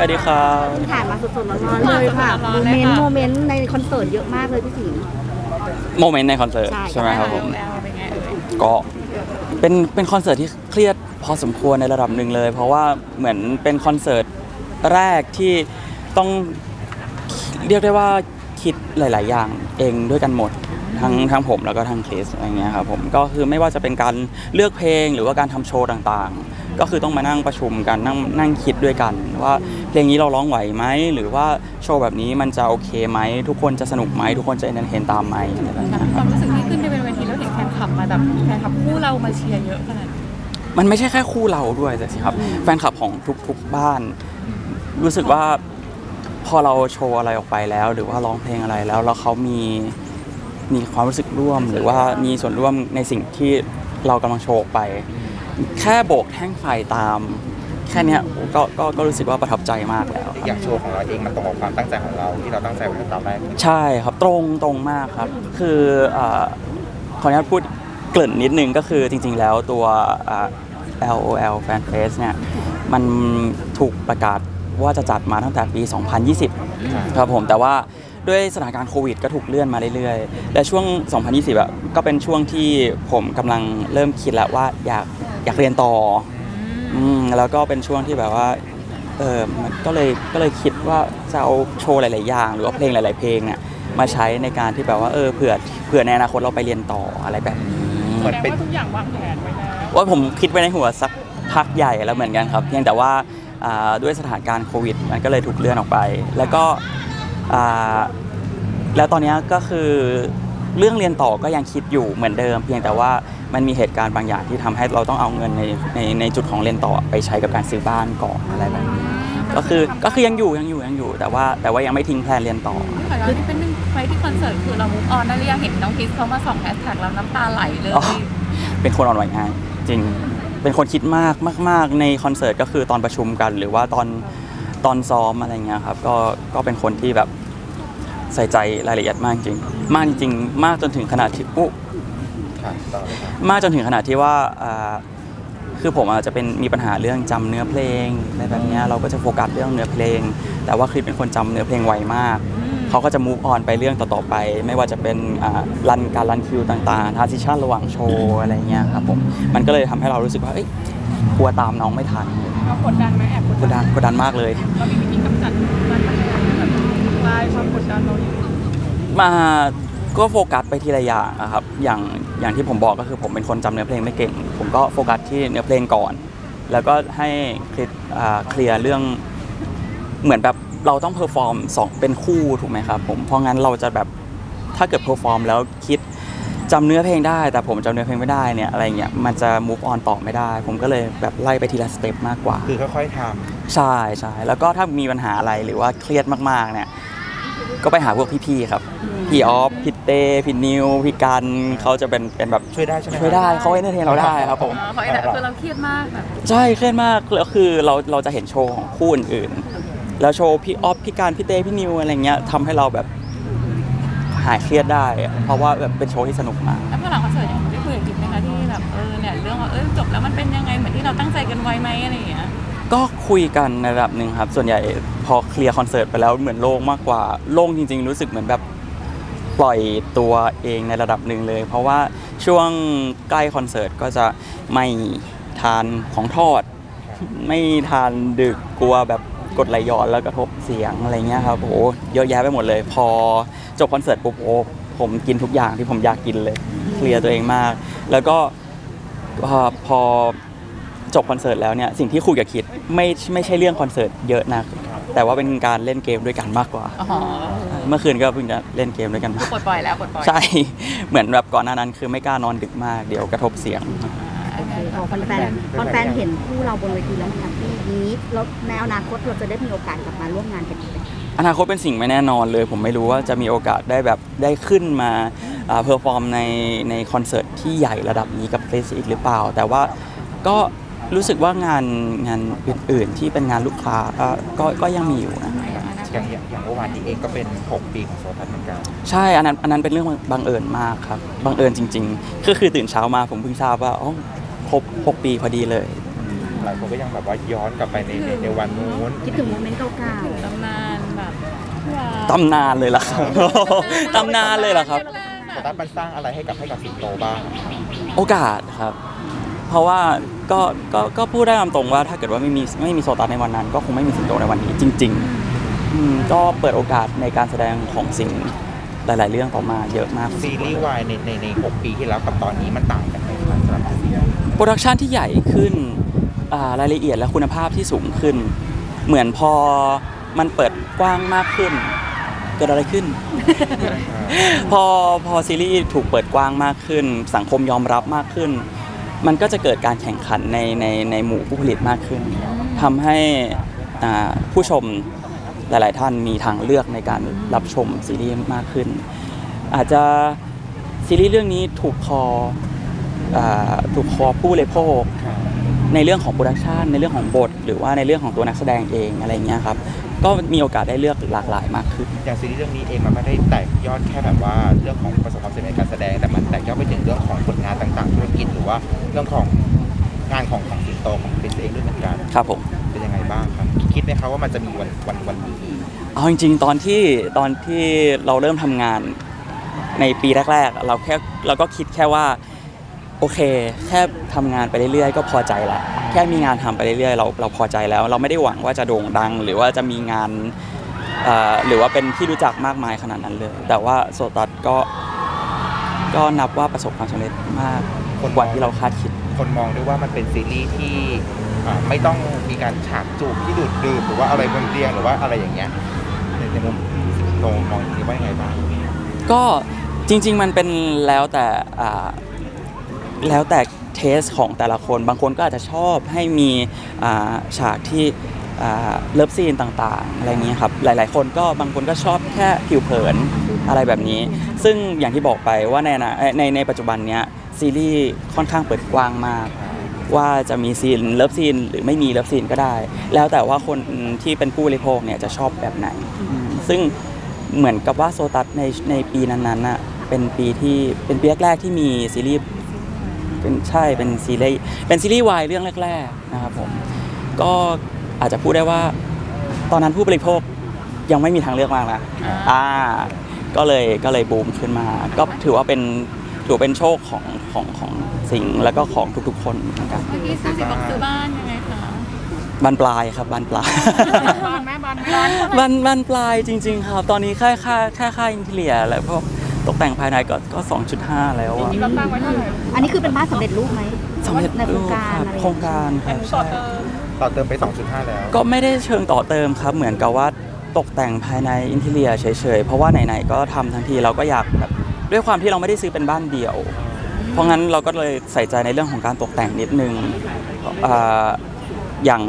สวัสดีครับผ่านมาสดๆร้อนๆเลยค่ะโมเมนต์โมเมนต์ในคอนเสิร์ตเยอะมากเลยพี่สิงห์ โมเมนต์ในคอนเสิร์ตใช่ ใช่ไหมครับผมเป็นไงเอ่ยก็เป็นเป็นคอนเสิร์ตที่เครียดพอสมควรในระดับหนึ่งเลย เพราะว่าเหมือนเป็นคอนเสิร์ตแรกที่ต้องเรียกได้ว่าคิดหลาย ๆ อย่างเองด้วยกันหมดทั้งทั้งผมแล้วก็ทั้งคริสอะไรเงี้ยครับผมก็คือไม่ว่าจะเป็นการเลือกเพลงหรือว่าการทำโชว์ต่างๆ ก็คือต้องมานั่งประชุมกันนั่งนั่งคิดด้วยกัน ว่าเพลงนี้เราร้องไหวไหมหรือว่าโชว์แบบนี้มันจะโอเคไหมทุกคนจะสนุกไหมทุกคนจะเอนเตอร์เทนตามไหมอะไรแบบเนี้ยความรู้สึกที่ขึ้นไปเป็นเวทีแล้วเห็นแฟนคลับมาแบบแฟนคลับคู่เรามาเชียร์เยอะขนาดนี้มันไม่ใช่แค่คู่เราด้วยแต่สิครับ แฟนคลับของทุกๆบ้าน รู้สึกว่าพอเราโชว์อะไรออกไปแล้ว หรือว่าร้องเพลงอะไรแล้วแล้วเขามีมีความรู้สึกร่วม หรือว่ามีส่วนร่วมในสิ่งที่เรากำลังโชว์ออกไป แค่โบกแท่งไฟตาม แค่เนี้ยก็ก็ก็รู้สึกว่าประทับใจมากแล้วครับอย่างโชว์ของเราเองมันตรงกับความตั้งใจของเราที่เราตั้งใจไว้ตั้งแต่ตอนแรกใช่ครับตรงตรงมากครับ คืออ่าขออนุญาตพูดเกริ่นนิดนึงก็คือจริง ๆ แล้วตัวอ่า LOL Fan Fest เนี่ยมันถูกประกาศว่าจะจัดมาตั้งแต่ปี 2020 ครับผมแต่ว่าด้วยสถานการณ์โควิดก็ถูกเลื่อนมาเรื่อยๆ และช่วง 2020อะก็เป็นช่วงที่ผมกำลังเริ่มคิดแล้วว่าอยาก อยากเรียนต่ออืมแล้วก็เป็นช่วงที่แบบว่าเออมันก็เลยก็เลยคิดว่าจะเอาโชว์หลาย ๆ อย่าง หรือว่าเพลงหลาย ๆ เพลงเนี่ยมาใช้ในการที่แบบว่าเออเผื่อเผื่อในอนาคตเราไปเรียนต่ออะไรแบบนี้เหมือนแปลเป็นว่าทุกอย่างวางแผนไว้แล้วว่าผมคิดไว้ในหัวสักพักใหญ่แล้วเหมือนกันครับเพียงแต่ว่าอ่าด้วยสถานการณ์โควิด มันก็เลยถูกเลื่อนออกไป แล้วก็อ่าแล้วตอนเนี้ยก็คือเรื่องเรียนต่อก็ยังคิดอยู่เหมือนเดิม เพียงแต่ว่า มันมีเหตุการณ์บางอย่างที่ทำให้เราต้องเอาเงินในในในจุดของเรียนต่อไปใช้กับการซื้อบ้านก่อนอะไรแบบนี้ก็คือก็คือยังอยู่ยังอยู่ยังอยู่ แต่ว่าแต่ว่ายังไม่ทิ้งแพลนเรียนต่อขอย้อนที่เป็นหนึ่งไปที่คอนเสิร์ตคือเรามุกออนได้หรือยังเห็นน้องคิสเขามาส่องแฮชแท็กเราน้ำตาไหลเลยอ๋อเป็นคนอ่อนไหวง่ายจริงเป็นคนคิดมากมาก ๆ ในคอนเสิร์ตก็คือตอนประชุมกัน หรือว่าตอนตอนซ้อมอะไรเงี้ยครับก็ก็เป็นคนที่แบบใส่ใจรายละเอียดมากจริง มากจริงมากจนถึงขนาดที่อุ๊ ค่ะต่อเลยครับมากจนถึงขนาดที่ว่าอ่าคือผมอาจจะเป็นมีปัญหาเรื่องจำเนื้อเพลงอะไรแบบเนี้ยเราก็จะโฟกัสเรื่องเนื้อเพลง แต่ว่าคลิปเป็นคนจำเนื้อเพลงไวมาก เขาก็จะ move on ไปเรื่องต่อๆไป ไม่ว่าจะเป็นอ่ารันการรันคิวต่างๆ transition ระหว่างโชว์อะไรเงี้ยครับผมมันก็เลยทำให้เรารู้สึกว่าเอ้ยกลัวตามน้องไม่ทันเรากดดันไหมแอบกดกดดันกดดันมากเลย เรามีวิธีกำจัดมันมันแบบคลายความกดดันเราอยู่มาก็โฟกัสไปทีละอย่างอะครับ อย่าง อย่างที่ผมบอกก็คือผมเป็นคนจำเนื้อเพลงไม่เก่ง ผมก็โฟกัสที่เนื้อเพลงก่อน แล้วก็ให้คลิปอ่าเคลียร์เรื่องเหมือนแบบเราต้องเพอร์ฟอร์มสองเป็นคู่ถูกไหมครับผมเพราะงั้นเราจะแบบถ้าเกิดเพอร์ฟอร์มแล้วคิดจำเนื้อเพลงได้ แต่ผมจำเนื้อเพลงไม่ได้เนี่ยอะไรเงี้ยมันจะ move on ต่อไม่ได้ ผมก็เลยแบบไล่ไปทีละสเต็ปมากกว่า คือค่อยๆทใช่ใช่แล้วก็ถ้ามีปัญหาอะไรหรือว่าเครียดมากๆเนี่ยก็ไปหาพวกพี่ๆครับ พี่ออฟพี่เต้พี่นิวพี่กันเขาจะเป็นเป็นแบบำช่วยได้ใช่ไหมช่วยได้เขาเอนเตอร์เทนเราได้ครับผมเพราะไอ้แต่คือเราเครียดมากแบบใช่เครียดมากแล้วคือเราเราจะเห็นโชว์ของคู่อื่นๆแล้วโชว์พี่ออฟพี่การพี่เต้พี่นิวอะไรเงี้ยทำให้เราแบบหายเครียดได้อะเพราะว่าแบบเป็นโชว์ที่สนุกมากแล้วพอหลังคอนเสิร์ตยังได้คุยกับกิ๊บไหมคะที่แบบเออเนี่ยเรื่องว่าเออจบแล้วมันเป็นยังไงเหมือนที่เราตั้งใจกันไว้ไหมอะไรอย่างเงี้ยก็คุยกันในระดับหนึ่งครับ ส่วนใหญ่พอเคลียร์คอนเสิร์ตไปแล้วเหมือนโล่งมากกว่าโล่งจริง ๆ รู้สึกเหมือนแบบ ปล่อยตัวเองในระดับหนึ่งเลย เพราะว่าช่วงใกล้คอนเสิร์ตก็จะไม่ทานของทอด ไม่ทานดึกกลัวแบบกดไหลย้อนแล้วกระทบเสียงอะไรเงี้ยครับโอ้โหเยอะแยะไปหมดเลย พอจบคอนเสิร์ตปุ๊บโอ้ผมกินทุกอย่างที่ผมอยากกินเลยเคลียร์ตัวเองมาก แล้วก็พอพอจบคอนเสิร์ตแล้วเนี่ยสิ่งที่คุยกับคิดไม่ไม่ใช่เรื่องคอนเสิร์ตเยอะนะ แต่ว่าเป็นการเล่นเกมด้วยกันมากกว่า อ๋อเมื่อคืนก็เพิ่งจะเล่นเกมด้วยกัน ปลดปล่อยแล้วปลดปล่อยใช่ เหมือนแบบก่อนหน้านั้นคือไม่กล้านอนดึกมากเดี๋ยวกระทบเสียง โอเคพอแฟนๆแฟนๆเห็นคู่เราบนเวทีแล้วมันแฮปปี้นี้แล้วในอนาคตเราจะได้มีโอกาสกลับมาร่วมงานกันอีกไหมอนาคตเป็นสิ่งไม่แน่นอนเลย ผมไม่รู้ว่าจะมีโอกาสได้แบบได้ขึ้นมาเพอร์ฟอร์มในในคอนเสิร์ตที่ใหญ่ระดับนี้กับเฟสอีกหรือเปล่า แต่ว่าก็ รู้สึกว่างานงานอื่น ๆ ที่เป็นงานลูกค้าเอ่อก็ก็ยังมีอยู่นะอย่างอย่างอย่างเมื่อวานนี้เองก็เป็น 6 ปีของโซทัสเหมือนกันใช่อันนั้นอันนั้นเป็นเรื่องบังเอิญมากครับบังเอิญจริง ๆ ก็คือตื่นเช้ามาผมเพิ่งทราบว่าอ๋อครบ 6 ปีพอดีเลย หลายคนก็ยังแบบว่าย้อนกลับไปในในในวันนู้นคิดถึงโมเมนต์เก่าถึงตำนานแบบว้าวตำนานเลยล่ะครับ ตำนานเลยเหรอครับโซตัสมันสร้างอะไรให้กับให้กับสิงโตบ้าง โอกาสครับ เพราะว่าก็ก็ก็พูดได้ตามตรงว่า ถ้าเกิดว่าไม่มีไม่มีโซตัสในวันนั้น ก็คงไม่มีสิงโตในวันนี้จริงๆอืมก็เปิดโอกาสในการแสดงของสิ่งหลาย ๆ เรื่องต่อมาเยอะมาก ซีรีส์วายในในในหกปีที่แล้วกับตอนนี้มันต่างกันไหมครับสำหรับซีรีส์โปรดักชันที่ใหญ่ขึ้นอ่ารายละเอียดและคุณภาพที่สูงขึ้น เหมือนพอมันเปิดกว้างมากขึ้น เกิดอะไรขึ้น พอพอซีรีส์ถูกเปิดกว้างมากขึ้น สังคมยอมรับมากขึ้น มันก็จะเกิดการแข่งขันในในในหมู่ผู้ผลิตมากขึ้นทำให้อ่าผู้ชมหลาย ๆ ท่านมีทางเลือกในการรับชมซีรีส์มากขึ้น อาจจะซีรีส์เรื่องนี้ถูกคออาถูกคอผู้บริโภคในเรื่องของโปรดักชันในเรื่องของบท หรือว่าในเรื่องของตัวนักแสดงเองอะไรเงี้ยครับ ก็มีโอกาสได้เลือกหลากหลายมากขึ้น อย่างซีรีส์เรื่องนี้เองมันไม่ได้แตกยอดแค่แบบว่าเรื่องของประสบความสำเร็จในการแสดง แต่มันแตกยอดไปถึงเรื่องของผลงานต่างๆ ธุรกิจหรือว่าเรื่องของงานของของสิงโตของเป็นเองด้วยเหมือนกันครับผม เป็นยังไงบ้างครับ คิดไหมครับว่ามันจะมีวันวันวันนี้เอาจริงๆ ตอนที่ตอนที่เราเริ่มทำงานในปีแรกๆ เราแค่เราก็คิดแค่ว่า โอเค แค่ทำงานไปเรื่อยๆ ก็พอใจละแค่มีงานทำไปเรื่อยๆเราเราพอใจแล้ว เราไม่ได้หวังว่าจะโด่งดัง หรือว่าจะมีงานเอ่อหรือว่าเป็นที่รู้จักมากมายขนาดนั้นเลย แต่ว่าโซตัสก็ก็นับว่าประสบความสำเร็จมากกว่าที่เราคาดคิด คนมองด้วยว่ามันเป็นซีรีส์ที่อ่าไม่ต้องมีการฉากจูบที่ดูดดื่มหรือว่าอะไรบนเตียงหรือว่าอะไรอย่างเงี้ยในในมุมสิงโตมองอย่างนี้ว่ายังไงบ้างก็จริง ๆ มันเป็นแล้วแต่อ่า แล้วแต่เทสของแต่ละคน บางคนก็อาจจะชอบให้มีฉากที่เลิฟซีนต่างๆ อะไรอย่างนี้ครับ หลาย ๆ คนก็บางคนก็ชอบแค่ผิวเผินอะไรแบบนี้ ซึ่งอย่างที่บอกไปว่าในในในปัจจุบันเนี้ยซีรีส์ค่อนข้างเปิดกว้างมาก ว่าจะมีซีนเลิฟซีนหรือไม่มีเลิฟซีนก็ได้ แล้วแต่ว่าคนที่เป็นผู้บริโภคเนี่ยจะชอบแบบไหน ซึ่งเหมือนกับว่าโซตัสในในปีนั้นๆน่ะเป็นปีที่เป็นปีแรกๆที่มีซีรีส์ เป็นใช่เป็นซีรีส์เป็นซีรีส์วายเรื่องแรกๆนะครับผมก็อาจจะพูดได้ว่า ตอนนั้นผู้บริโภคยังไม่มีทางเลือกมากนะอ่าก็เลยก็เลยบูมขึ้นมา ก็ถือว่าเป็นถือว่าเป็นโชคของของของสิงห์แล้วก็ของทุกๆ คนเหมือนกันเมื่อกี้ซื้อสิบอกซื้อบ้านยังไงคะบานปลายครับบานปลายบ้านแม่บ้านแม่บานบานปลายจริง ๆ ครับ ตอนนี้แค่ค่าแค่ค่าอินเทเลียแล้วพวก ตกแต่งภายในก็ก็2.5 แล้วอะเราตั้งไว้เท่าไหร่ๆอันนี้คือเป็นบ้านสำเร็จรูปไหมสำเร็จในโครรูงปการครับอะไรโครงการครับใช่ต่อเติมไป 2.5 แล้ว ก็ไม่ได้เชิงต่อเติมครับ เหมือนกับว่าตกแต่งภายในอินเทเลียเฉยๆ เพราะว่าไหนๆก็ทำทั้งทีเราก็อยากแบบด้วยความที่เราไม่ได้ซื้อเป็นบ้านเดี่ยว เพราะงั้นเราก็เลยใส่ใจในเรื่องของการตกแต่งนิดนึงอ่าอย่าง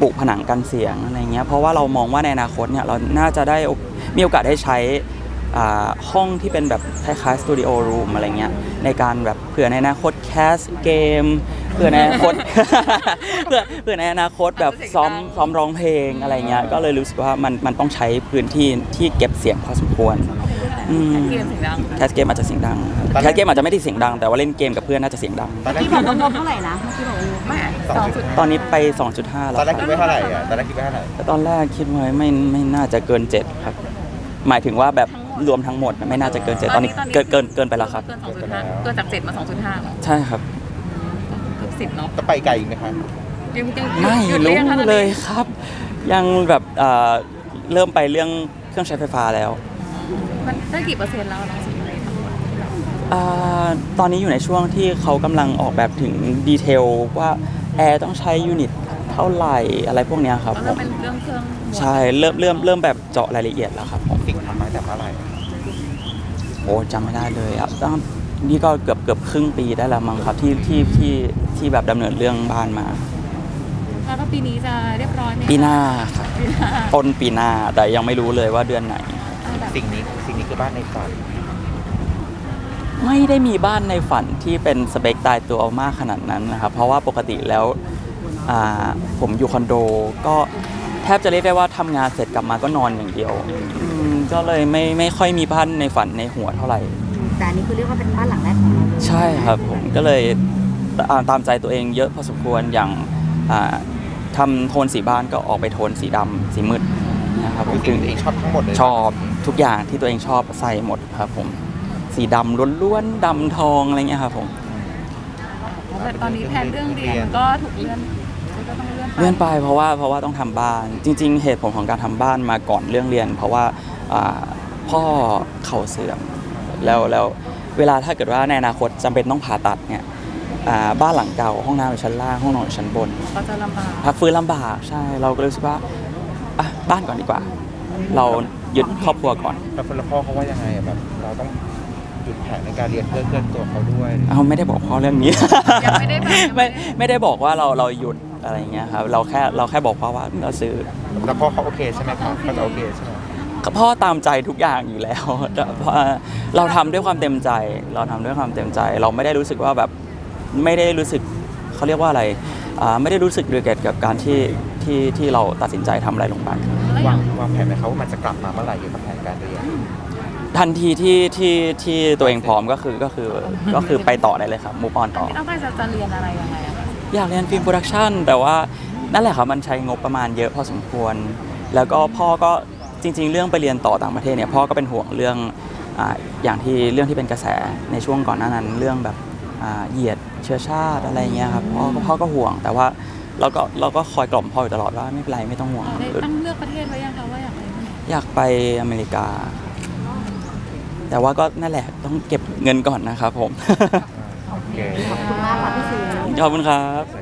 ปลูกผนังกันเสียงอะไรเงี้ยเพราะว่าเรามองว่าในอนาคตเนี่ยเราน่าจะได้โอมีโอกาสได้ใช้อ่า ห้องที่เป็นแบบคล้ายๆสตูดิโอรูมอะไรเงี้ยในการแบบเผื่อในอนาคตแคสเกมเผื่อในอนาคตเผื่อเผื่อในอนาคตแบบซ้อมซ้อมร้องเพลงอะไรเงี้ยก็เลยรู้สึกว่ามันมันต้องใช้พื้นที่ที่เก็บเสียงพอสมควรอืมเกมเสียงดังแคสเกมอาจจะเสียงดังตอนแรกแคสเกมอาจจะไม่ได้เสียงดังแต่ว่าเล่นเกมกับเพื่อนน่าจะเสียงดังตอนแรกที่คิบดอกงบเท่าไหร่นะเมื่อกี้บอกว่าแม่สองจุดตอนนี้ไป 2.5 แล้ตอวนแรกคิดไว้เท่าไหร่อะตอนแรกคิดไว้เท่าไหร่แต่ตอนแรกคิดไว้ไม่ไม่น่าจะเกิน 7 ครับ หมายถึงว่าแบบ รวมทั้งหมดไม่น่าจะเกิน7ตอนนี้เกินเกินเกินไปแล้วครับ เกินสองจุดห้าเกินจากเจ็ดมาสองจุดห้าใช่ครับเกือบสิบเนาะจะไปไกลอีกไหมคะยังยังไม่หยุดรู้งท่านั้นเลยครับ ยังแบบเอ่อเริ่มไปเรื่องเครื่องใช้ไฟฟ้าแล้ว มันได้กี่เปอร์เซ็นต์แล้วน้องสิงห์เลยทั้งหมดที่เราอ่าตอนนี้อยู่ในช่วงที่เขากำลังออกแบบถึงดีเทลว่าแอร์ต้องใช้ยูนิตเท่าไหร่อะไรพวกเนี้ยครับก็ผเริ่มมเป็นเรื่องเครื่องใช่เริ่มเริ่มเริ่มแบบเจาะรายละเอียดแล้วครับผมสิ่งทำมาแต่เมื่อไหร่ โอ้จำไม่ได้เลยอะตั้งนี่ก็เกือบเกือบครึ่งปีได้แล้วมั้งครับที่ที่ที่ที่แบบดำเนินเรื่องบ้านมา แล้วก็ปีนี้จะเรียบร้อยไหมคะปีหน้าครับปีหน้าต้นปีหน้าแต่ยังไม่รู้เลยว่าเดือนไหน อ่าแบบสิ่งนี้สิ่งนี้คือบ้านในฝันไม่ได้มีบ้านในฝันที่เป็นสเปคตายตัวมากขนาดนั้นนะครับ เพราะว่าปกติแล้วอ่าผมอยู่คอนโดก็ แทบจะเรียกได้ว่าทำงานเสร็จกลับมาก็นอนอย่างเดียวอืมก็เลยไม่ไม่ค่อยมีบ้านในฝันในหัวเท่าไหร่ แต่อันนี้คือเรียกว่าเป็นบ้านหลังแรกของเราเลยใช่ครับผมก็เลยตาตามใจตัวเองเยอะพอสมควรอย่างอ่าทำโทนสีบ้านก็ออกไปโทนสีดำสีมืดนะครับผมสิ่งที่ตัวเองชอบทั้งหมดเลยชอบทุกอย่างที่ตัวเองชอบใส่หมดครับผมสีดำล้วนๆดำทองอะไรเงี้ยครับผมแต่ตอนนี้แผนเรื่องเรียนก็ถูกเลื่อนก็ต้อง เลื่อนไปเลื่อนไปเพราะว่าเพราะว่าต้องทำบ้าน จริง ๆ เหตุผลของการทำบ้านมาก่อนเรื่องเรียน เพราะว่าอ่าพ่อเข่าเสื่อมแล้วแล้วเวลาถ้าเกิดว่าในอนาคตจำเป็นต้องผ่าตัดเนี่ยอ่าบ้านหลังเก่าห้องน้ำอยู่ชั้นล่างห้องนอนอยู่ชั้นบนก็จะลำบากพักฟื้นลำบากใช่เราก็เลยรู้สึกว่าอะบ้านก่อนดีกว่า เรายึดครอบครัวก่อนแล้วคุณพ่อเขาว่ายังไงอะแบบเราต้องหยุดแผนในการเรียนเพื่อเคลื่อนตัวเขาด้วยเอาไม่ได้บอกพ่อเรื่องนี้ยังไม่ได้แบบยังไม่ไม่ได้ไม่ได้บอกว่าเราเราหยุด อะไรอย่างเงี้ยครับเราแค่เราแค่บอกพ่อว่าเราซื้อแล้วพ่อเขาโอเคใช่ไหมครับเขาจะโอเคใช่ไหมพ่อตามใจทุกอย่างอยู่แล้วแต่เพราะเราทำด้วยความเต็มใจ เราทำด้วยความเต็มใจ เราไม่ได้รู้สึกว่าแบบไม่ได้รู้สึกเขาเรียกว่าอะไรอ่าไม่ได้รู้สึกเดือดกับการที่ที่ที่เราตัดสินใจทำอะไรลงไปแล้วอวาย่างงวางแผนไหมครับว่ามันจะกลับมาเมื่อไหร่เกี่ยวกับแผนการเรียนทันทีที่ที่ที่ตัวเองพร้อมก็คือก็คือก็คือไปต่อได้เลยครับมูฟออนต่อพี่ต้องการจะจะเรียนอะไรยังไง อะคะอยากเรียนฟิล์มโปรดักชันแต่ว่านั่นแหละครับมันใช้งบประมาณเยอะพอสมควร แล้วก็พ่อก็จริง ๆ เรื่องไปเรียนต่อต่างประเทศเนี่ยพ่อก็เป็นห่วงเรื่องอ่าอย่างที่เรื่องที่เป็นกระแสในช่วงก่อนหน้านั้นเรื่องแบบอ่าเหยียดเชื้อชาติอะไรเงี้ยครับพ่อก็พ่อก็ห่วง แต่ว่าเราก็เราก็คอยกล่อมพ่ออยู่ตลอดว่าไม่เป็นไรไม่ต้องห่วงได้ตั้งเลือกประเทศไว้ยังคะว่าอยากไปที่ไหนอยากไปอเมริกา แต่ว่าก็นั่นแหละต้องเก็บเงินก่อนนะครับผม โอเคขอบคุณมากค่ะพี่ซี ขอบคุณครับใช่